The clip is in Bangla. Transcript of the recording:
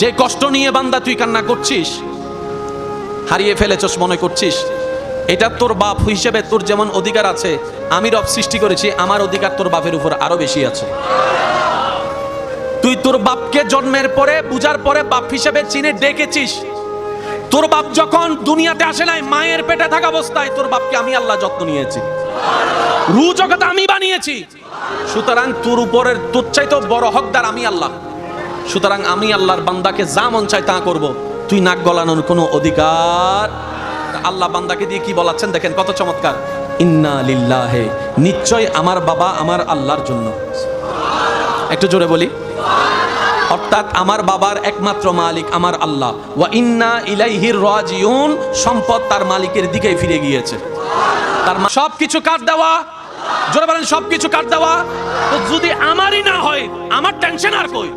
যে কষ্ট নিয়ে বান্দা তুই কান্না করছিস, হারিয়ে ফেলেছস মনে করছিস, এটা তোর বাপ হিসেবে তোর যেমন অধিকার আছে, আমি রব সৃষ্টি করেছি, আমার অধিকার তোর বাপের উপর আরও বেশি আছে। তুই তোর বাপকে জন্মের পরে, বুঝার পরে বাপ হিসেবে চিনে ডেকেছিস। তোর বাপ যখন দুনিয়াতে আসে নাই, মায়ের পেটে থাকা অবস্থায় তোর বাপকে আমি আল্লাহ যত্ন নিয়েছি। রু জগৎ আমি বানিয়েছি। সুতরাং তোর উপরের তোর চাইতেও বড় হকদার আমি আল্লাহ। সুতরাং আমি আল্লাহর বান্দাকে যা মন চাই তা করব। তুই নাক গলানোর কোনো অধিকার? আল্লাহ বান্দাকে দিয়ে কি বলাচ্ছেন দেখেন, কত চমৎকার। ইন্না লিল্লাহে, নিশ্চয় আমার বাবা আমার আল্লাহর জন্য। একটু জোরে বলি। অর্থাৎ আমার বাবার একমাত্র মালিক আমার আল্লাহ। ওয়া ইন্না ইলাইহির রাজিউন, সম্পদ তার মালিকের দিকে ফিরে গিয়েছে। তার সব কিছু কাট দেওয়া? জোরে বলেন সব কিছু কাট দেওয়া? তো যদি আমারই না হয়, আমার টেনশন আর কই?